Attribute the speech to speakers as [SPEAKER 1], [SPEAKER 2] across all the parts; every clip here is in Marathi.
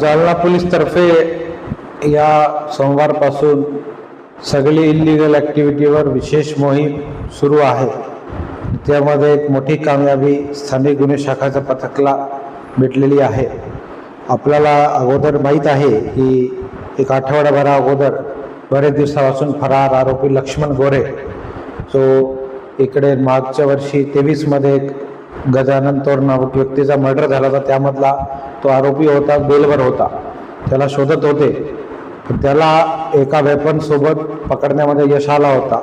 [SPEAKER 1] जालना पोलीसतर्फे या सोमवारपासून सगळी इलिगल ॲक्टिव्हिटीवर विशेष मोहीम सुरू आहे. त्यामध्ये एक मोठी कामयाबी स्थानिक गुन्हे शाखाच्या पथकला भेटलेली आहे. आपल्याला अगोदर माहीत आहे की एक आठवड्याभरा अगोदर बरेच दिवसापासून फरार आरोपी लक्ष्मण गोरे जो इकडे मागच्या वर्षी तेवीसमध्ये एक गजानन तोर नामक व्यक्तीचा मर्डर झाला होता. त्यामधला तो आरोपी होता बेलवर होता. त्याला शोधत होते. त्याला एका वेपनसोबत पकडण्यामध्ये यश आला होता.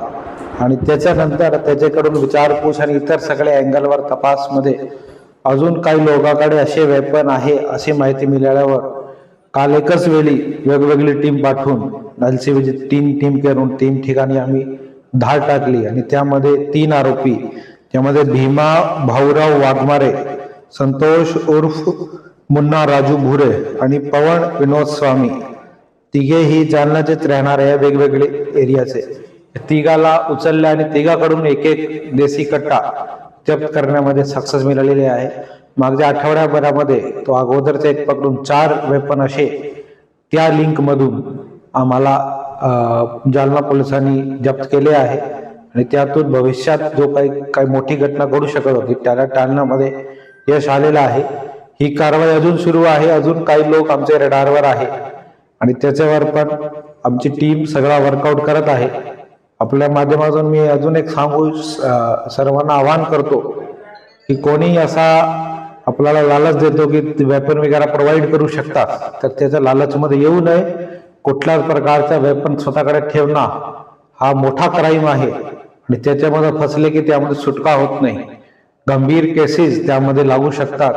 [SPEAKER 1] आणि त्याच्यानंतर त्याच्याकडून विचारपूस आणि इतर सगळ्या अँगलवर तपासमध्ये अजून काही लोकांकडे असे वेपन आहे अशी माहिती मिळाल्यावर काल एकच वेळी वेगवेगळी टीम पाठवून एल सी बीची तीन टीम करून तीन ठिकाणी आम्ही धाड टाकली. आणि त्यामध्ये तीन आरोपी त्यामध्ये भीमा भाऊराव वाघमारे संतोष उर्फ मुन्ना राजू भुरे आणि पवन विनोद स्वामी. तिघेही जालनाचेच राहणारे आहे वेगवेगळे एरियाचे. तिघाला उचलल्या आणि तिघाकडून एक एक देसी कट्टा जप्त करण्यामध्ये सक्सेस मिळालेली आहे. मागच्या आठवड्याभरामध्ये तो अगोदरचे एक पकडून चार वेपन असे त्या लिंकमधून आम्हाला जालना पोलिसांनी जप्त केले आहे. आणि त्यातून भविष्यात जो काही काही मोठी घटना घडू शकत होती त्याला टाळण्यामध्ये यश आलेलं आहे. ही कारवाई अजून सुरू आहे. अजून काही लोक आमच्या रडारवर आहे. आणि त्याच्यावर पण आमची टीम सगळा वर्कआउट करत आहे. आपल्या माध्यमातून मी अजून एक सांगू सर्वांना आवाहन करतो की कोणी असा आपल्याला लालच देतो की वेपन वगैरे प्रोव्हाइड करू शकता तर त्याच्या लालचमध्ये येऊ नये. कुठल्याच प्रकारचा वेपन स्वतःकडे ठेवणं हा मोठा क्राईम आहे. आणि त्याच्यामध्ये फसले की त्यामध्ये सुटका होत नाही. गंभीर केसेस त्यामध्ये लागू शकतात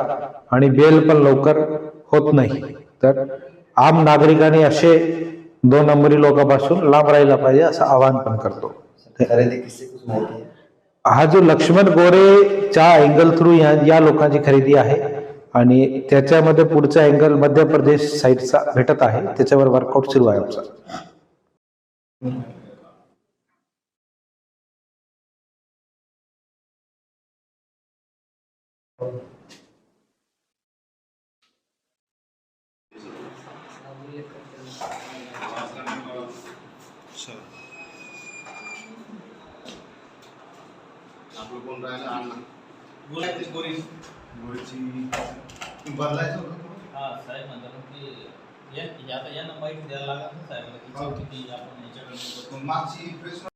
[SPEAKER 1] आणि बेल पण लवकर होत नाही. तर आम नागरिकांनी असे दोन नंबरी लोकांपासून लांब राहिला पाहिजे असं आवाहन पण करतो. हा जो लक्ष्मण गोरेच्या अँगल थ्रू या या लोकांची खरेदी आहे आणि त्याच्यामध्ये पुढचा अँगल मध्य प्रदेश साईडचा भेटत आहे. त्याच्यावर वर्कआउट सुरू आहे आमचा.
[SPEAKER 2] आपलं कोण राहिलं अण्णा
[SPEAKER 3] गोळ्याची गोरी
[SPEAKER 2] गोळीची बदलायचं होतं.
[SPEAKER 3] हा साहेब म्हणतात की या आता यांना माहिती द्यायला लागत ना साहेबाला की
[SPEAKER 2] हो.
[SPEAKER 3] किती आपण याच्याकडे
[SPEAKER 2] मग मागची प्रेस